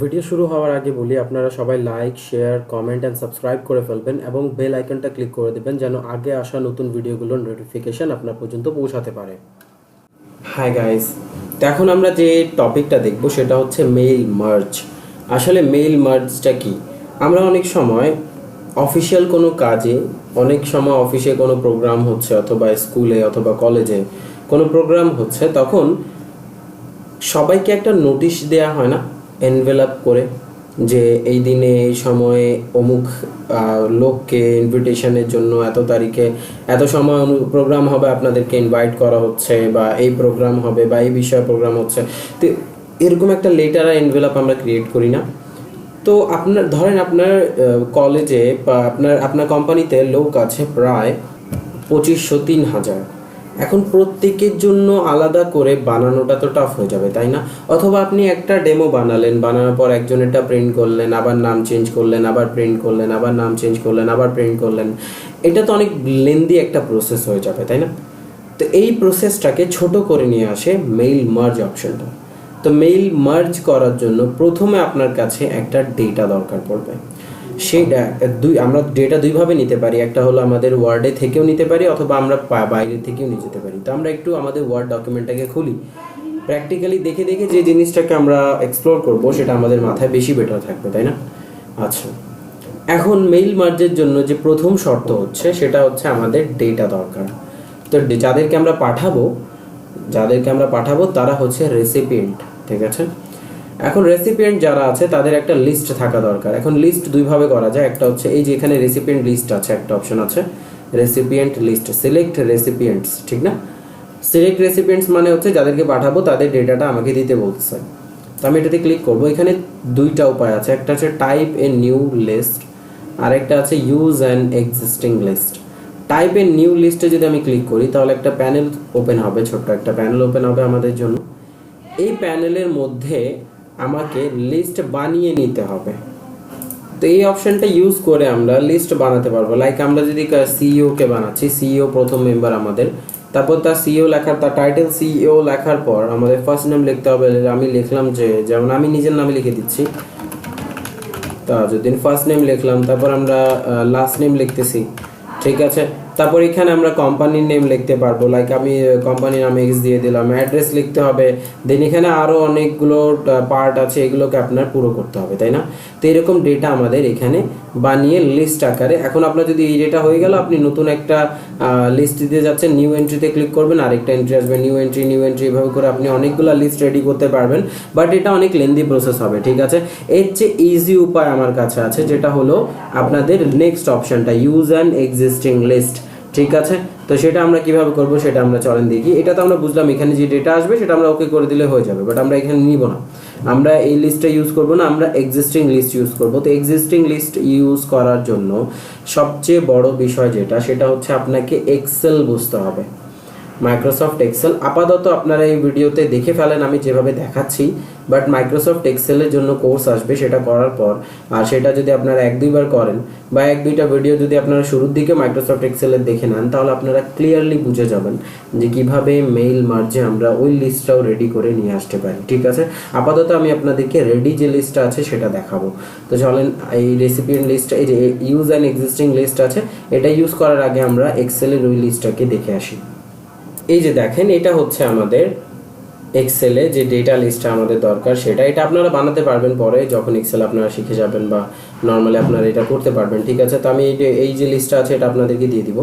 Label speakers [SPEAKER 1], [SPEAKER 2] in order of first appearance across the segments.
[SPEAKER 1] Video শুরু হওয়ার আগে বলি, আপনারা সবাই like share comment and subscribe করে ফেলবেন এবং বেল আইকনটা ক্লিক করে দেবেন যেন আগে আসা নতুন ভিডিওগুলোর নোটিফিকেশন আপনার পর্যন্ত পৌঁছাতে পারে। হাই গাইস এখন আমরা যে টপিকটা দেখব সেটা হচ্ছে মেইল মার্জ আসলে মেইল মার্জটা কি? আমরা অনেক সময় অফিসিয়াল কোনো কাজে, অনেক সময় অফিসে কোনো প্রোগ্রাম হচ্ছে অথবা স্কুলে অথবা কলেজে কোনো প্রোগ্রাম হচ্ছে, তখন সবাইকে একটা নোটিশ দেয়া হয় না। এনভেলাপ করে যে এই দিনে, এই সময়ে অমুক লোককে ইনভিটেশনের জন্য এত তারিখে, এত সময় প্রোগ্রাম হবে আপনাদেরকে ইনভাইট করা হচ্ছে বা এই প্রোগ্রাম হবে বা এই বিষয়ে প্রোগ্রাম হচ্ছে। তো এরকম একটা লেটার আর এনভেলাপ আমরা ক্রিয়েট করি না। তো আপনার, ধরেন আপনার কলেজে বা আপনার আপনার কোম্পানিতে লোক আছে প্রায় পঁচিশশো তিন হাজার। এখন প্রত্যেকের জন্য আলাদা করে বানানোটা তো টাফ হয়ে যাবে, তাই না? অথবা আপনি একটা ডেমো বানালেন, বানানোর পর একজনেরটা প্রিন্ট করলেন, আবার নাম চেঞ্জ করলেন, আবার প্রিন্ট করলেন, আবার নাম চেঞ্জ করলেন, আবার প্রিন্ট করলেন। এটা তো অনেক লেন্দি একটা প্রসেস হয়ে যাবে, তাই না? তো এই প্রসেসটাকে ছোট করে নিয়ে আসে মেইল মার্জ অপশনটা তো মেইল মার্জ করার জন্য প্রথমে আপনার কাছে একটা ডেটা দরকার পড়বে। সেই দুই, আমরা ডেটা দুইভাবে নিতে পারি। একটা হলো আমাদের ওয়ার্ডে থেকেও নিতে পারি অথবা আমরা বাইরে থেকেও নিয়ে যেতে পারি। তো আমরা একটু আমাদের ওয়ার্ড ডকুমেন্টটাকে খুলি। প্র্যাকটিক্যালি দেখে দেখে যে জিনিসটাকে আমরা এক্সপ্লোর করব, সেটা আমাদের মাথায় বেশি বেটার থাকবে, তাই না? আচ্ছা। এখন মেইল মার্জের জন্য যে প্রথম শর্ত হচ্ছে, সেটা হচ্ছে আমাদের ডেটা দরকার। তো যাদেরকে আমরা পাঠাবো, যাদেরকে আমরা পাঠাবো, তারা হচ্ছে রেসিপিয়েন্ট ঠিক আছে? এখন রেসিপিয়েন্ট যারা আছে, তাদের একটা লিস্ট থাকা দরকার। এখন লিস্ট দুইভাবে করা যায়। একটা হচ্ছে এই যে এখানে রেসিপিয়েন্ট লিস্ট আছে, একটা অপশন আছে। রেসিপিয়েন্ট লিস্ট সিলেক্ট রেসিপিয়েন্টস ঠিক না? সিলেক্ট রেসিপিয়েন্টস মানে হচ্ছে যাদেরকে পাঠাবো, তাদের ডেটাটা আমাকে দিতে বলছে। তো আমি এটাতে ক্লিক করব। এখানে দুইটা উপায় আছে। একটা হচ্ছে টাইপ এ নিউ লিস্ট আর একটা আছে use and existing list type a new লিস্টে যদি আমি ক্লিক করি, তাহলে একটা প্যানেল ওপেন হবে, ছোট্ট একটা প্যানেল ওপেন হবে আমাদের জন্য। এই প্যানেলের মধ্যে আমাকে লিস্ট বানিয়ে নিতে হবে। তো এই অপশনটা ইউজ করে আমরা লিস্ট বানাতে পারব। লাইক আমরা যদি সিইও কে বানাচ্ছি সিইও প্রথম মেম্বার আমাদের। তারপর তার সিইও লেখার, তার টাইটেল সিইও লেখার পর আমাদের ফার্স্ট নেম লিখতে হবে। আমি লিখলাম যে, যেমন আমি নিজের নামে লিখে দিচ্ছি। তা যদি ফার্স্ট নেম লিখলাম, তারপর আমরা লাস্ট নেম লিখতেছি। ঠিক আছে? তারপর এখানে আমরা কোম্পানির নেম লিখতে পারব। লাইক আমি কোম্পানির নাম এক্স দিয়ে দিলাম অ্যাড্রেস লিখতে হবে। দেন এখানে আরও অনেকগুলো পার্ট আছে এগুলোকে আপনার পুরো করতে হবে, তাই না? তো এরকম ডেটা আমাদের এখানে বানিয়ে লিস্ট আকারে, এখন আপনার যদি এই ডেটা হয়ে গেল, আপনি নতুন একটা লিস্ট দিতে যাচ্ছেন নিউ এন্ট্রিতে ক্লিক করবেন, আরেকটা এন্ট্রি আসবে নিউ এন্ট্রি নিউ এন্ট্রি এভাবে করে আপনি অনেকগুলো লিস্ট রেডি করতে পারবেন। বাট এটা অনেক লেন্দি প্রসেস হবে, ঠিক আছে? এর চেয়ে ইজি উপায় আমার কাছে আছে, যেটা হলো আপনাদের নেক্সট অপশনটা ইউজ অ্যান্ড এক্সিস্টিং লিস্ট ঠিক আছে? তো সেটা আমরা কীভাবে করব সেটা আমরা চলেন দেখি। এটা তো আমরা বুঝলাম, এখানে যে ডেটা আসবে সেটা আমরা ওকে করে দিলে হয়ে যাবে বাট আমরা এখানে নিব না। আমরা এই লিস্টটা ইউজ করব না, আমরা এক্সিস্টিং লিস্ট ইউজ করব। তো এক্সিস্টিং লিস্ট ইউজ করার জন্য সবচেয়ে বড় বিষয় যেটা, সেটা হচ্ছে আপনাকে এক্সেল বুঝতে হবে। মাইক্রোসফট এক্সেল আপাতত আপনারা এই ভিডিওতে দেখে ফেলেন আমি যেভাবে দেখাচ্ছি বাট মাইক্রোসফট এক্সেলের জন্য কোর্স আসবে সেটা করার পর। আর সেটা যদি আপনারা এক দুইবার করেন বা এক দুইটা ভিডিও যদি আপনারা শুরুর দিকে মাইক্রোসফট এক্সেলের দেখে নেন, তাহলে আপনারা ক্লিয়ারলি বুঝে যাবেন যে কীভাবে মেইল মার্জে আমরা ওই লিস্টটাও রেডি করে নিয়ে আসতে পারি, ঠিক আছে? আপাতত আমি আপনাদেরকে রেডি যে লিস্টটা আছে সেটা দেখাবো। তো চলেন, এই রেসিপির লিস্ট এই যে ইউজ অ্যান্ড এক্সিস্টিং লিস্ট আছে, এটা ইউজ করার আগে আমরা এক্সেলের ওই লিস্টটাকে দেখে আসি। এই যে দেখেন, এটা হচ্ছে আমাদের এক্সেলে যে ডেটা লিস্টটা আমাদের দরকার, সেটা এটা আপনারা বানাতে পারবেন পরে যখন এক্সেল আপনারা শিখে যাবেন বা নর্মালি আপনারা এটা করতে পারবেন, ঠিক আছে? তো আমি এই যে এই যে লিস্টটা আছে, এটা আপনাদেরকে দিয়ে দিব।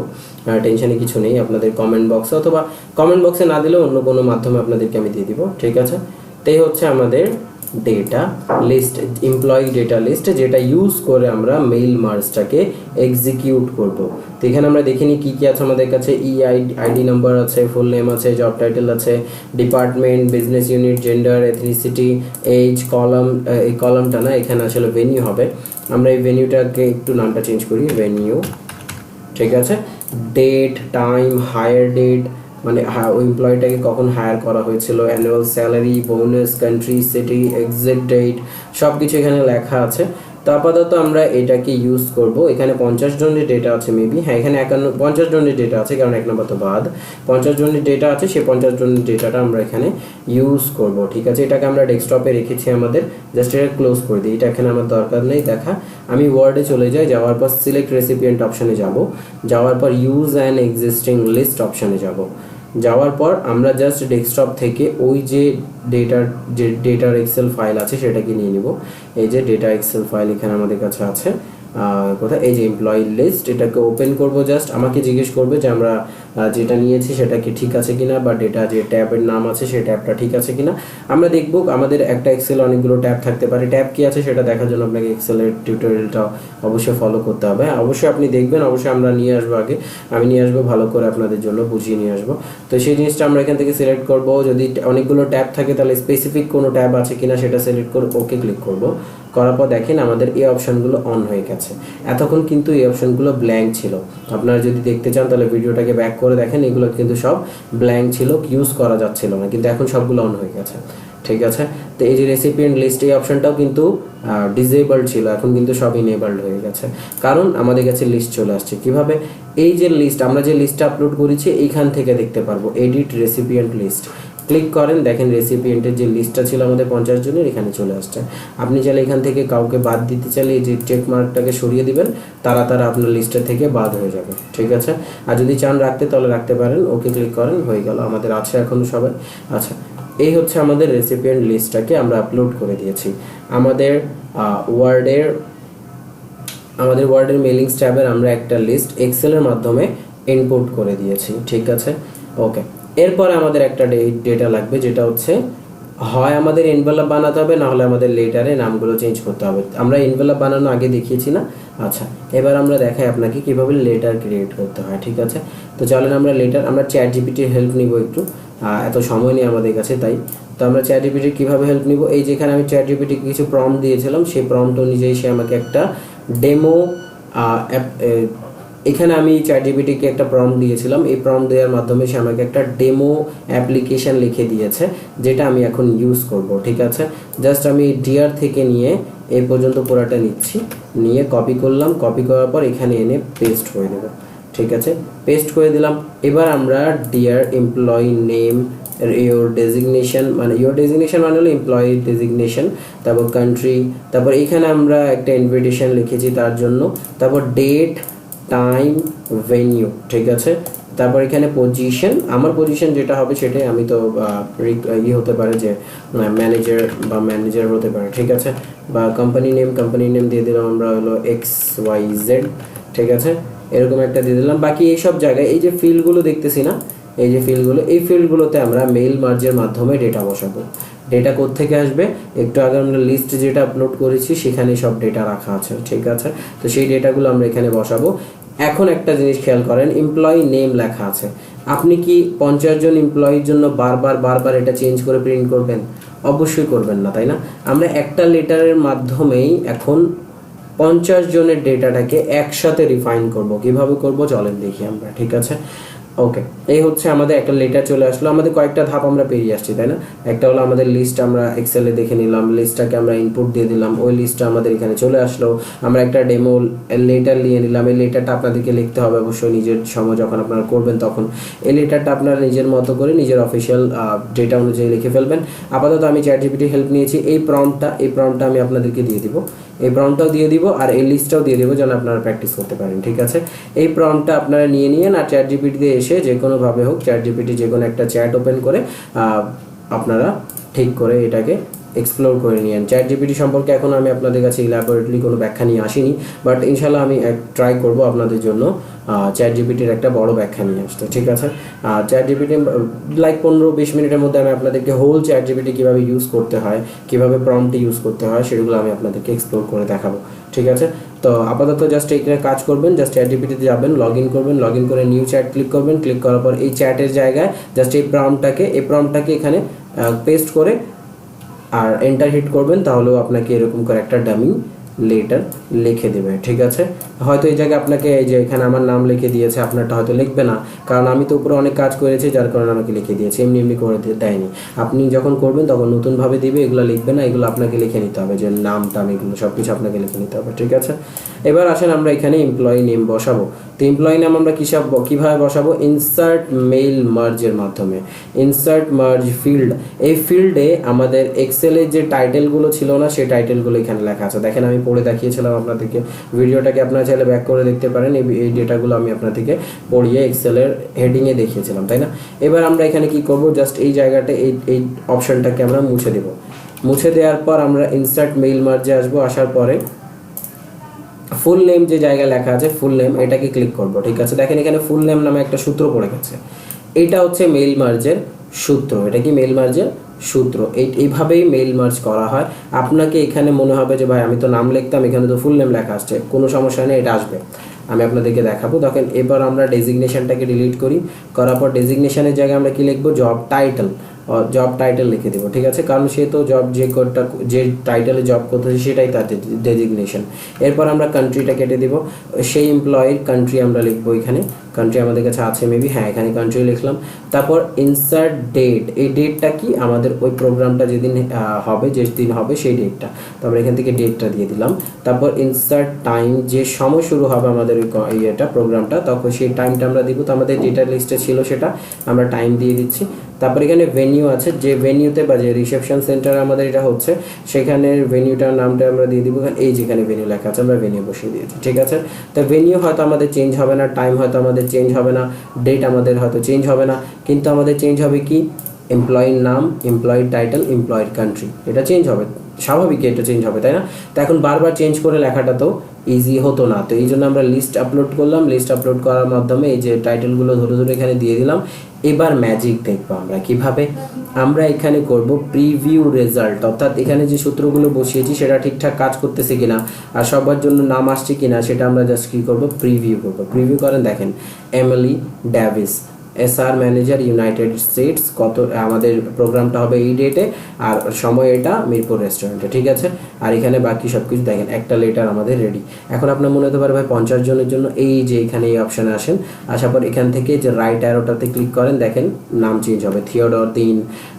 [SPEAKER 1] টেনশনে কিছু নেই, আপনাদের কমেন্ট বক্সে অথবা কমেন্ট বক্সে না দিলেও অন্য কোনো মাধ্যমে আপনাদেরকে আমি দিয়ে দিব, ঠিক আছে? তো এই হচ্ছে আমাদের data list employee data list যেটা ইউজ করে আমরা মেইল মার্জটাকে এক্সিকিউট করব। তো এখানে আমরা দেখিনি কী কী আছে আমাদের কাছে ই আইডি নাম্বার আছে ফুল নেম আছে জব টাইটেল আছে department business unit gender ethnicity age column এই কলামটা না এখানে আসলে ভেনিউ হবে। আমরা এই ভেনিউটাকে একটু নামটা চেঞ্জ করি ভেনিউ ঠিক আছে? ডেট টাইম হায়ার ডেট মানে ওই এমপ্লয়িটাকে কখন হায়ার করা হয়েছিল annual salary bonus country city exit date সব কিছু এখানে লেখা আছে। তো আপাতত আমরা এটাকে ইউজ করব। এখানে পঞ্চাশ জনের ডেটা আছে মেবি হ্যাঁ এখানে একান্ন, পঞ্চাশ জনের ডেটা আছে, কারণ এক নম্বর তো বাদ। পঞ্চাশ জনের ডেটা আছে, সেই পঞ্চাশ জনের ডেটাটা আমরা এখানে ইউজ করব, ঠিক আছে? এটাকে আমরা ডেস্কটপে রেখেছি আমাদের। জাস্ট এটা ক্লোজ করে দিই। এটা এখানে আমার দরকার নেই, দেখা। আমি ওয়ার্ডে চলে যাই, যাওয়ার পর সিলেক্ট রেসিপিয়েন্ট অপশানে যাব। যাওয়ার পর ইউজ অ্যান্ড এক্সিস্টিং লিস্ট অপশানে যাব। যাওয়ার পর আমরা জাস্ট ডেস্কটপ থেকে ওই যে ডেটার যে ডেটার এক্সেল ফাইল আছে সেটাকে নিয়ে নিব। এই যে ডেটা এক্সেল ফাইল এখানে আমাদের কাছে আছে। কোথায়? এই যে এমপ্লয়ি লিস্ট এটাকে ওপেন করব জাস্ট আমাকে জিজ্ঞেস করবে যে আমরা যেটা নিয়েছি সেটা কি ঠিক আছে কিনা বা ডেটা যে ট্যাবের নাম আছে সেই ট্যাবটা ঠিক আছে কিনা। আমরা দেখব আমাদের একটা এক্সেল অনেকগুলো ট্যাব থাকতে পারে। ট্যাব কি আছে সেটা দেখার জন্য আপনাকে এক্সেলের টিউটোরিয়ালটা অবশ্যই ফলো করতে হবে। হ্যাঁ, অবশ্যই আপনি দেখবেন অবশ্যই আমরা নিয়ে আসব আগে। আমি নিয়ে আসব ভালো করে আপনাদের জন্য বুঝিয়ে নিয়ে আসব। তো সেই জিনিসটা আমরা এখান থেকে সিলেক্ট করব। যদি অনেকগুলো ট্যাব থাকে তাহলে স্পেসিফিক কোনো ট্যাব আছে কিনা সেটা সিলেক্ট করে ওকে ক্লিক করব। করার পর দেখেন আমাদের এই অপশনগুলো অন হয়ে গেছে। এতক্ষণ কিন্তু এই অপশনগুলো ব্ল্যাঙ্ক ছিল। আপনারা যদি দেখতে চান তাহলে ভিডিওটাকে ব্যাক করে দেখেন, এগুলো কিন্তু সব ব্ল্যাঙ্ক ছিল ইউজ করা যাচ্ছিল না, কিন্তু এখন সবগুলো অন হয়ে গেছে। ঠিক আছে? তো এই যে রেসিপিয়েন্ট লিস্ট এই অপশনটাও কিন্তু ডিসেবলড ছিল, এখন কিন্তু সব ইনেবলড হয়ে গেছে। কারণ আমাদের কাছে লিস্ট চলে আসছে। কীভাবে? এই যে লিস্ট আমরা যে লিস্টটা আপলোড করেছি, এইখান থেকে দেখতে পারব এডিট রেসিপিয়েন্ট লিস্ট ক্লিক করেন, দেখেন রেসিপিয়েন্টের যে লিস্টটা ছিল আমাদের পঞ্চাশ জনের, এখানে চলে আসছে। আপনি চাইলে এখান থেকে কাউকে বাদ দিতে চাইলে এই যে চেক মার্কটাকে সরিয়ে দিবেন, তারা তারা আপনার লিস্টের থেকে বাদ হয়ে যাবে, ঠিক আছে? আর যদি চান রাখতে, তাহলে রাখতে পারেন ওকে ক্লিক করেন, হয়ে গেল, আমাদের আছে এখনও সবাই। আচ্ছা এই হচ্ছে আমাদের রেসিপিয়েন্ট লিস্টটাকে আমরা আপলোড করে দিয়েছি। আমাদের ওয়ার্ডের আমাদের ওয়ার্ডের মেলিংস ট্যাবের আমরা একটা লিস্ট এক্সেলের মাধ্যমে ইনপুট করে দিয়েছি, ঠিক আছে? ওকে এরপরে আমাদের একটা ডেটা লাগবে যেটা হচ্ছে, হয় আমাদের এনভেলপ বানাতে হবে, না হলে আমাদের লেটারে নামগুলো চেঞ্জ করতে হবে। আমরা এনভেলপ বানানো আগে দেখিয়েছি না? আচ্ছা এবার আমরা দেখাই আপনাকে কীভাবে লেটার ক্রিয়েট করতে হয়, ঠিক আছে? তো চলেন আমরা লেটার আমরা চ্যাট জিপিটির হেল্প নিব একটু। এত সময় নেই আমাদের কাছে, তাই। তো আমরা চ্যাট জিপিটির কীভাবে হেল্প নিব? এই যেখানে আমি চ্যাট জিপিটি কিছু প্রম দিয়েছিলাম, সেই প্রম্পট অনুযায়ী সে আমাকে একটা ডেমো এখানে আমি চ্যাট জিপিটিকে একটা প্রম দিয়েছিলাম। এই প্রম দেওয়ার মাধ্যমে সে আমাকে একটা ডেমো অ্যাপ্লিকেশন লিখে দিয়েছে, যেটা আমি এখন ইউজ করব, ঠিক আছে? জাস্ট আমি ডিয়ার থেকে নিয়ে এই পর্যন্ত পুরাটা নিচ্ছি। নিয়ে কপি করলাম কপি করার পর এখানে এনে পেস্ট করে দেবো ঠিক আছে? পেস্ট করে দিলাম। এবার আমরা dear employee name your designation মানে ইয়োর ডেজিগনেশন মানে হলো এমপ্লয়ি ডেজিগনেশন তারপর কান্ট্রি তারপর এখানে আমরা একটা ইনভিটেশন লিখেছি তার জন্য, তারপর ডেট টাইম ভেনিউ ঠিক আছে? তারপর এখানে পজিশন আমার পজিশন যেটা হবে সেটাই আমি তো ই হতে পারে যে ম্যানেজার বা ম্যানেজার হতে পারে, ঠিক আছে? বা কোম্পানি নেম কোম্পানি নেম দিয়ে দিলাম আমরা হলো এক্স ওয়াই জেড ঠিক আছে? এরকম একটা দিয়ে দিলাম। বাকি এইসব জায়গায়, এই যে ফিল্ডগুলো দেখতেছি না, এই যে ফিল্ডগুলো এই ফিল্ডগুলোতে আমরা মেইল মার্জের মাধ্যমে ডেটা বসাবো। ডেটা থেকে আসবে? একটু আগে আমরা লিস্ট যেটা আপলোড করেছি, সেখানে সব ডেটা রাখা আছে, ঠিক আছে? তো সেই ডেটাগুলো আমরা এখানে বসাবো। এখন একটা জিনিস খেয়াল করেন এমপ্লয়ি নেম লেখা আছে। আপনি কি পঞ্চাশ জন এমপ্লয়ির জন্য বারবার বারবার এটা চেঞ্জ করে প্রিন্ট করবেন? অবশ্যই করবেন না, তাই না? আমরা একটা লেটারের মাধ্যমেই এখন পঞ্চাশ জনের ডেটাটাকে একসাথে রিফাইন করব। কীভাবে করব? চলেন দেখি আমরা, ঠিক আছে? ওকে এই হচ্ছে আমাদের একটা লেটার চলে আসলো। আমাদের কয়েকটা ধাপ আমরা পেরিয়ে আসছি, তাই না? একটা হলো আমাদের লিস্ট আমরা এক্সেলে দেখে নিলাম লিস্টটাকে আমরা ইনপুট দিয়ে দিলাম, ওই লিস্টটা আমাদের এখানে চলে আসলো। আমরা একটা ডেমো লেটার নিয়ে নিলাম, এই লেটারটা আপনাদেরকে লিখতে হবে অবশ্যই নিজের সময় যখন আপনারা করবেন তখন। এই লেটারটা আপনারা নিজের মতো করে নিজের অফিসিয়াল ডেটা অনুযায়ী লিখে ফেলবেন। আপাতত আমি চ্যাট জিপিটি হেল্প নিয়েছি। এই প্রম্পটটা এই প্রম্পটটা আমি আপনাদেরকে দিয়ে দিব। এই প্রমটাও দিয়ে দিব আর এই লিস্টটাও দিয়ে দিব যেন আপনারা প্র্যাকটিস করতে পারেন, ঠিক আছে? এই প্রমটা আপনারা নিয়ে নিয়ে না চ্যাট জিপিটিতে এসে যে কোনোভাবে হোক চ্যাট জিপিটি যে কোনো একটা চ্যাট ওপেন করে আপনারা ঠিক করে এটাকে এক্সপ্লোর করে নিয়েন। চ্যাট জিপিটি সম্পর্কে এখন আমি আপনাদের কাছে ইলাবোরেটলি কোনো ব্যাখ্যা নিয়ে আসিনি বাট ইনশাল্লাহ আমি ট্রাই করব আপনাদের জন্য চ্যাট জিপিটির একটা বড় ব্যাখ্যা নিয়ে আসতে, ঠিক আছে? চ্যাট জিপিটি লাইক পনেরো বিশ মিনিটের মধ্যে আমি আপনাদেরকে হোল চ্যাট জিপিটি কীভাবে ইউজ করতে হয়, কীভাবে প্রম্পটি ইউজ করতে হয়, সেগুলো আমি আপনাদেরকে এক্সপ্লোর করে দেখাবো, ঠিক আছে? তো আপাতত জাস্ট এখানে কাজ করবেন জাস্ট চ্যাট জিপিটিতে যাবেন লগ ইন করবেন লগ ইন করে নিউ চ্যাট ক্লিক করবেন ক্লিক করার পর এই চ্যাটের জায়গায় জাস্ট এই প্রম্পটাকে এই প্রম্পটাকে এখানে পেস্ট করে আর এন্টার হিট করবেন তাহলেও আপনাকে এরকম করে একটা ডামি লেটার লিখে দেবে, ঠিক আছে? হয়তো এই জায়গায় আপনাকে এই যে এখানে আমার নাম লিখে দিয়েছে, আপনারটা হয়তো লিখবে না। কারণ আমি তো উপরে অনেক কাজ করেছি, যার কারণে আমাকে লিখে দিয়েছে, এমনি এমনি করে দিয়ে দেয়নি। আপনি যখন করবেন তখন নতুনভাবে দিবে, এগুলো লিখবে না, এগুলো আপনাকে লিখে নিতে হবে, যে নাম টাম এগুলো সব কিছু আপনাকে লিখে নিতে হবে, ঠিক আছে? এবার আসেন আমরা এখানে এমপ্লয়ি নেম বসাবো। তো এমপ্লয়ি নাম আমরা কিসব কীভাবে বসাবো? ইনসার্ট মেইল মার্জের মাধ্যমে। ইনসার্ট মার্জ ফিল্ড এই ফিল্ডে আমাদের এক্সেলের যে টাইটেলগুলো ছিল না, সেই টাইটেলগুলো এখানে লেখা আছে। দেখেন আমি পড়ে দেখিয়েছিলাম আপনাদেরকে। ভিডিওটাকে আপনারা চাইলে ব্যাক করে দেখতে পারেন। এই ডেটাগুলো আমি আপনাদেরকে পড়িয়ে এক্সেলের হেডিংয়ে দেখিয়েছিলাম, তাই না? এবার আমরা এখানে কি করব? জাস্ট এই জায়গাটা, এই এই অপশনটাকে আমরা মুছে দেব। মুছে দেওয়ার পর আমরা ইনসার্ট মেইল মার্জে আসব। আসার পরে ফুল নেম যে জায়গায় লেখা আছে ফুল নেম এটাকে ক্লিক করব, ঠিক আছে? দেখেন এখানে ফুল নেম নামে একটা সূত্র পড়ে গেছে। এটা হচ্ছে মেইল মার্জের সূত্র। এটা কি মেইল মার্জের সূত্র। এই, এইভাবেই মেইল মার্চ করা হয়। আপনাকে এখানে মনে হবে যে, ভাই, আমি তো নাম লিখতাম, এখানে তো ফুল নেম লেখা আসছে। কোনো সমস্যা নেই, এটা আসবে। আমি আপনাদেরকে দেখাবো। দেখেন, এবার আমরা ডেজিগনেশনটাকে ডিলিট করি। করার পর ডেজিগনেশনের জায়গায় আমরা কি লিখব? জব টাইটেল জব টাইটেল লিখে দেবো, ঠিক আছে? কারণ সে তো জব যে কোডটা, যে টাইটেলে জব করতেছে, সেটাই তার ডেজিগনেশন এরপর আমরা কান্ট্রিটা কেটে দিব। সেই এমপ্লয়ের কান্ট্রি আমরা লিখব এখানে। কান্ট্রি আমাদের কাছে আছে মেবি হ্যাঁ এখানে কান্ট্রি লিখলাম। তারপর ইনসার্ট ডেট এই ডেটটা কি? আমাদের ওই প্রোগ্রামটা যেদিন হবে, যে দিন হবে, সেই ডেটটা তারপর এখান থেকে ডেটটা দিয়ে দিলাম। তারপর ইনসার্ট টাইম যে সময় শুরু হবে আমাদের ওই ইয়েটা প্রোগ্রামটা তখন সেই টাইমটা আমরা দিব। তো আমাদের ডেটা লিস্টে ছিল সেটা। আমরা টাইম দিয়ে দিচ্ছি। তারপর এখানে ভেনিউ আছে, যে ভেনিউতে বা যে রিসেপশন সেন্টার আমাদের এটা হচ্ছে, সেখানে ভেনিউটার নামটা আমরা দিয়ে দিব, এই যেখানে ভেনিউ লেখা আছে, আমরা ভেনিউ বসিয়ে দিয়েছি, ঠিক আছে? তো ভেনিউ হয়তো আমাদের চেঞ্জ হবে না টাইম হয়তো আমাদের চেঞ্জ হবে না ডেট আমাদের হয়তো চেঞ্জ হবে না, কিন্তু আমাদের চেঞ্জ হবে কি? এমপ্লয়ির নাম এমপ্লয়ির টাইটেল এমপ্লয়েড কান্ট্রি এটা চেঞ্জ হবে স্বাভাবিক এটা চেঞ্জ হবে, তাই না? তো এখন বারবার চেঞ্জ করে লেখাটা তো ইজি হতো না। তো এই জন্য আমরা লিস্ট আপলোড করলাম। লিস্ট আপলোড করার মাধ্যমে এই যে টাইটেলগুলো ধরে ধরে এখানে দিয়ে দিলাম। এবার ম্যাজিক দেখব আমরা কীভাবে। আমরা এখানে করব প্রিভিউ রেজাল্ট অর্থাৎ এখানে যে সূত্রগুলো বসিয়েছি, সেটা ঠিকঠাক কাজ করতেছে কিনা আর সবার জন্য নাম আসছে কিনা, সেটা আমরা জাস্ট কী করব? প্রিভিউ করব। প্রিভিউ করেন দেখেন Emily Davis SR manager United States কত, আমাদের প্রোগ্রামটা হবে এই ডেটে আর সময় এটা মিরপুর রেস্টুরেন্টে ঠিক আছে? আর এখানে বাকি সব কিছু দেখেন, একটা লেটার আমাদের রেডি এখন আপনার মনে হতে পারে, ভাই, পঞ্চাশ জনের জন্য এই যে এখানে এই অপশানে আসেন, আসার পর এখান থেকে যে রাইট অ্যারোটাতে ক্লিক করেন, দেখেন নাম চেঞ্জ হবে থিওডর তিন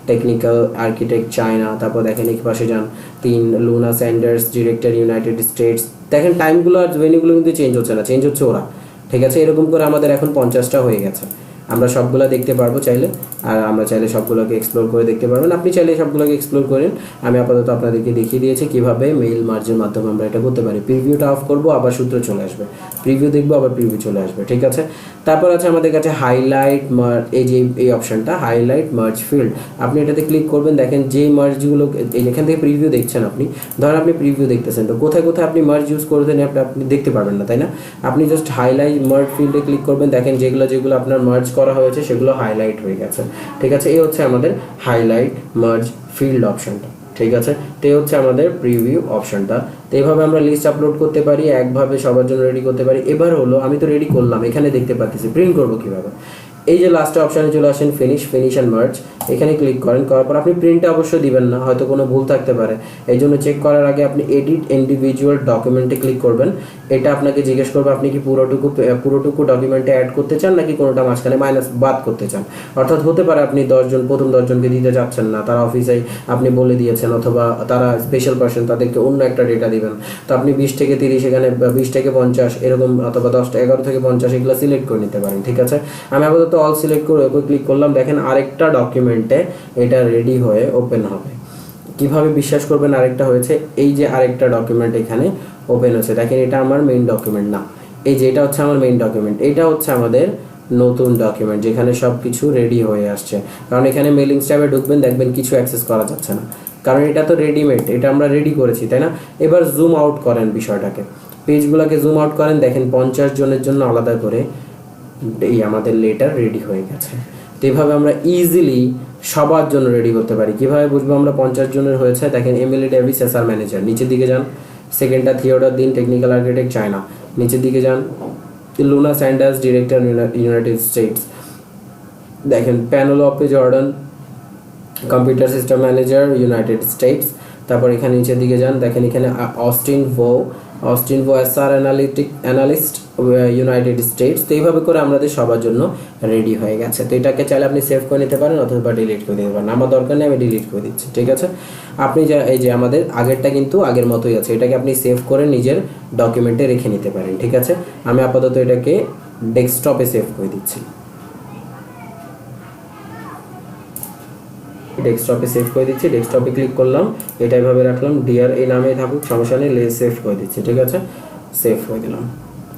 [SPEAKER 1] টেকনিক্যাল আর্কিটেক্ট চায়না তারপর দেখেন এই পাশে যান, তিন Luna Sanders director United States দেখেন টাইমগুলো আর ভেনিউগুলো কিন্তু চেঞ্জ হচ্ছে না চেঞ্জ হচ্ছে ওরা, ঠিক আছে? এরকম করে আমাদের এখন পঞ্চাশটা হয়ে গেছে। আমরা সবগুলো দেখতে পারব চাইলে, আর আমরা চাইলে সবগুলোকে এক্সপ্লোর করে দেখতে পারবেন। আপনি চাইলে সবগুলোকে এক্সপ্লোর করেন। আমি আপাতত আপনাদেরকে দেখিয়ে দিয়েছি কীভাবে মেইল মার্জের মাধ্যমে আমরা এটা করতে পারি। প্রিভিউটা অফ করব, আবার সূত্র চলে আসবে। প্রিভিউ দেখব, আবার প্রিভিউ চলে আসবে, ঠিক আছে? তারপর আছে আমাদের কাছে হাইলাইট মার এই যে, এই অপশনটা হাইলাইট মার্জ ফিল্ড আপনি এটাতে ক্লিক করবেন, দেখেন যে মার্জগুলো এখান থেকে প্রিভিউ দেখছেন আপনি। ধরেন আপনি প্রিভিউ দেখতেছেন, তো কোথায় কোথায় আপনি মার্জ ইউজ করতেন আপনি আপনি দেখতে পারবেন না, তাই না? আপনি জাস্ট হাইলাইট মার্জ ফিল্ডে ক্লিক করবেন, দেখেন যেগুলো যেগুলো আপনার মার্জ করা হয়েছে, সেগুলো হাইলাইট হয়ে গেছে। ঠিক আছে? এই হচ্ছে আমাদের হাইলাইট মার্জ ফিল্ড অপশনটা ঠিক আছে? তো হচ্ছে আমাদের প্রিভিউ অপশনটা তো এইভাবে আমরা লিস্ট আপলোড করতে পারি, একভাবে সবার জন্য রেডি করতে পারি। এবার হলো, আমি তো রেডি করলাম, এখানে দেখতে পাচ্ছি প্রিন্ট করব কীভাবে? এই যে লাস্টে অপশানে চলে আসেন ফিনিশ ফিনিশ অ্যান্ড মার্চ এখানে ক্লিক করেন, করার পর আপনি প্রিন্টটা অবশ্যই দিবেন না, হয়তো কোনো ভুল থাকতে পারে। এই জন্য চেক করার আগে আপনি এডিট ইন্ডিভিজুয়াল ডকুমেন্টে ক্লিক করবেন। এটা আপনাকে জিজ্ঞেস করবে, আপনি কি পুরোটুকু পুরোটুকু ডকুমেন্টে অ্যাড করতে চান, নাকি কোনোটা মাঝখানে মাইনাস বাদ করতে চান? অর্থাৎ হতে পারে আপনি দশজন, প্রথম দশজনকে দিতে যাচ্ছেন না, তারা অফিসে আপনি বলে দিয়েছেন, অথবা তারা স্পেশাল পার্সন তাদেরকে অন্য একটা ডেটা দিবেন। তো আপনি বিশ থেকে তিরিশ, এখানে বিশ থেকে পঞ্চাশ, এরকম অথবা দশটা এগারো থেকে পঞ্চাশ, এগুলো সিলেক্ট করে নিতে পারেন, ঠিক আছে? আমি আপাতত অল সিলেক্ট করে ওকে ক্লিক করলাম। দেখেন আরেকটা ডকুমেন্টে এটা রেডি হয়ে ওপেন হবে। কীভাবে বিশ্বাস করবেন আরেকটা হয়েছে? এই যে আরেকটা ডকুমেন্ট এখানে ওপেন হচ্ছে দেখেন এটা আমার মেইন ডকুমেন্ট না। এই যে এটা হচ্ছে আমার মেইন ডকুমেন্ট এটা হচ্ছে আমাদের নতুন ডকুমেন্ট যেখানে সব কিছু রেডি হয়ে আসছে। কারণ এখানে মেলিং স্ট্যাবে ঢুকবেন, দেখবেন কিছু অ্যাক্সেস করা যাচ্ছে না। কারণ এটা তো রেডিমেড এটা আমরা রেডি করেছি, তাই না? এবার জুম আউট করেন বিষয়টাকে। পেজগুলোকে জুম আউট করেন। দেখেন পঞ্চাশ জনের জন্য আলাদা করে এই আমাদের লেটার রেডি হয়ে গেছে। তো এইভাবে আমরা ইজিলি সবার জন্য রেডি করতে পারি। কীভাবে বুঝব আমরা পঞ্চাশ জনের হয়েছে? দেখেন এমএলএ ডেভিস এসআর ম্যানেজার নিচের দিকে যান। সেকেন্ডটা থিওডার দিন টেকনিক্যাল আর্কিটেক্ট চায়না নিচের দিকে যান। Luna Sanders director United States দেখেন panel of Jordan computer system manager United States তারপর এখানে নিচের দিকে যান। দেখেন, এখানে Austin Vo Austin Vo S R analytic analyst United States তো এইভাবে করে আমাদের সবার জন্য রেডি হয়ে গেছে। তো এটাকে চাইলে আপনি সেভ করে নিতে পারেন অথবা ডিলিট করে দিতে পারেন। আমার দরকার নেই, আমি ডিলিট করে দিচ্ছি, ঠিক আছে? আপনি যা, এই যে আমাদের আগেরটা কিন্তু আগের মতোই আছে। এটাকে আপনি সেভ করে নিজের ডকুমেন্টে রেখে নিতে পারেন, ঠিক আছে? আমি আপাতত এটাকে ডেস্কটপে সেভ করে দিচ্ছি। ডেস্কটপে সেভ করে দিচ্ছি ডেস্কটপে ক্লিক করলাম এটা এভাবে রাখলাম ডিয়ার এই নামে থাকুক, সমস্যা নেই সেভ করে দিচ্ছি, ঠিক আছে? সেভ করে দিলাম।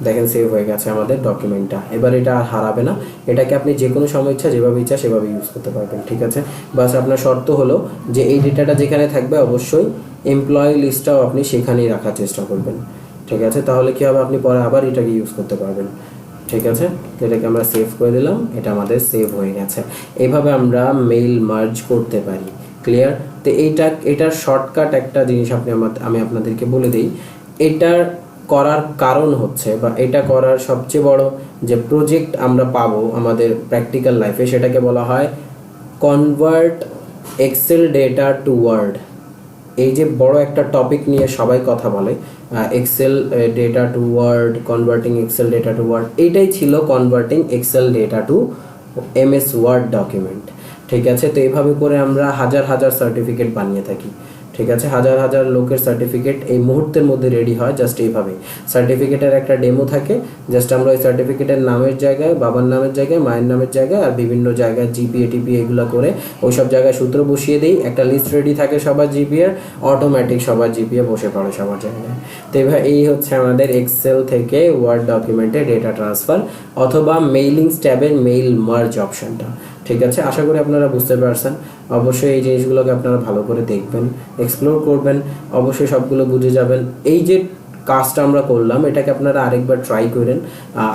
[SPEAKER 1] দেখেন সেভ হয়ে গেছে আমাদের ডকুমেন্টটা এবার এটা আর হারাবে না। এটাকে আপনি যে কোনো সময় ইচ্ছা, যেভাবে ইচ্ছা, সেভাবে ইউজ করতে পারবেন, ঠিক আছে? বাস আপনার শর্ত হলো যে এই ডেটাটা যেখানে থাকবে অবশ্যই এমপ্লয়ি লিস্টটাও আপনি সেখানেই রাখার চেষ্টা করবেন, ঠিক আছে? তাহলে কি হবে? আপনি পরে আবার এটাকে ইউজ করতে পারবেন। ঠিক আছে? তো এটাকে আমরা সেভ করে দিলাম, এটা আমাদের সেভ হয়ে গেছে। এইভাবে আমরা মেইল মার্জ করতে পারি। ক্লিয়ার তো এইটা, এটার শর্টকাট একটা জিনিস আপনি আমি আপনাদেরকে বলে দিই। এটার করার কারণ হচ্ছে বা এটা করার সবচেয়ে বড় যে প্রজেক্ট আমরা পাবো আমাদের প্র্যাকটিক্যাল লাইফে সেটাকে বলা হয় convert Excel data to Word এই যে বড় একটা টপিক নিয়ে সবাই কথা বলে Excel data to Word converting Excel data to Word এইটাই ছিল converting Excel data to M S Word document ঠিক আছে? তো এইভাবে করে আমরা হাজার হাজার সার্টিফিকেট বানিয়ে থাকি। ঠিক আছে? হাজার হাজার লোকের সার্টিফিকেট এই মুহূর্তের মধ্যে রেডি হয় জাস্ট এইভাবে সার্টিফিকেটের একটা ডেমো থাকে জাস্ট আমরা ওই সার্টিফিকেটের নামের জায়গায়, বাবার নামের জায়গায়, মায়ের নামের জায়গায় আর বিভিন্ন জায়গায় জিপিএ এটিপি এগুলো করে ওই সব জায়গায় সূত্র বসিয়ে দিই। একটা লিস্ট রেডি থাকে সবার জিপিএর অটোমেটিক সবার জিপিএ বসে পড়ে সবার জায়গায়। তো এবার এই হচ্ছে আমাদের এক্সেল থেকে ওয়ার্ড ডকুমেন্টে ডেটা ট্রান্সফার অথবা মেইলিং স্ট্যাবের মেইল মার্জ অপশনটা ঠিক আছে? আশা করি আপনারা বুঝতে পারছেন। অবশ্যই এই জিনিসগুলোকে আপনারা ভালো করে দেখবেন এক্সপ্লোর করবেন, অবশ্যই সবগুলো বুঝে যাবেন। এই যে কাজটা আমরা করলাম, এটাকে আপনারা আরেকবার ট্রাই করেন।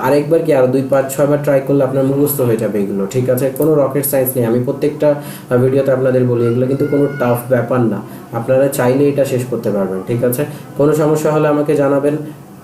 [SPEAKER 1] আরেকবার কি আরও দুই, পাঁচ ছয়বার ট্রাই করলে আপনার মুখস্থ হয়ে যাবে এগুলো, ঠিক আছে? কোনো রকেট সায়েন্স নেই। আমি প্রত্যেকটা ভিডিওতে আপনাদের বলি, এগুলো কিন্তু কোনো টাফ ব্যাপার না। আপনারা চাইলে এটা শেষ করতে পারবেন, ঠিক আছে? কোনো সমস্যা হলে আমাকে জানাবেন।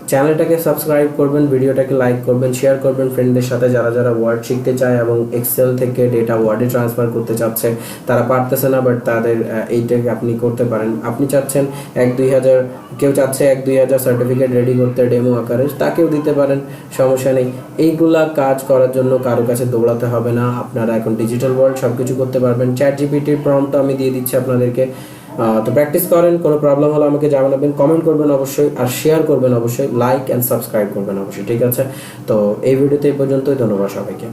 [SPEAKER 1] চ্যানেলটাকে সাবস্ক্রাইব করবেন, ভিডিওটাকে লাইক করবেন, শেয়ার করবেন ফ্রেন্ডদের সাথে যারা যারা ওয়ার্ড শিখতে চায় এবং এক্সেল থেকে ডেটা ওয়ার্ডে ট্রান্সফার করতে চাচ্ছে তারা পারতেছে না বাট তাদের এইটাকে আপনি করতে পারেন। আপনি চাচ্ছেন এক দুই হাজার, কেউ চাচ্ছে এক দুই হাজার সার্টিফিকেট রেডি করতে ডেমো আকারে তাকেও দিতে পারেন, সমস্যা নেই। এইগুলা কাজ করার জন্য কারও কাছে দৌড়াতে হবে না, আপনারা এখন ডিজিটাল ওয়ার্ল্ড সব কিছু করতে পারবেন। চ্যাট জিপিটির প্রম্পটা আমি দিয়ে দিচ্ছি আপনাদেরকে। তো প্র্যাকটিস করেন, কোনো প্রবলেম হলে আমাকে জানাবেন কমেন্ট করবেন অবশ্যই, আর শেয়ার করবেন অবশ্যই লাইক অ্যান্ড সাবস্ক্রাইব করবেন অবশ্যই, ঠিক আছে? তো এই ভিডিওতে এই পর্যন্তই, ধন্যবাদ সবাইকে।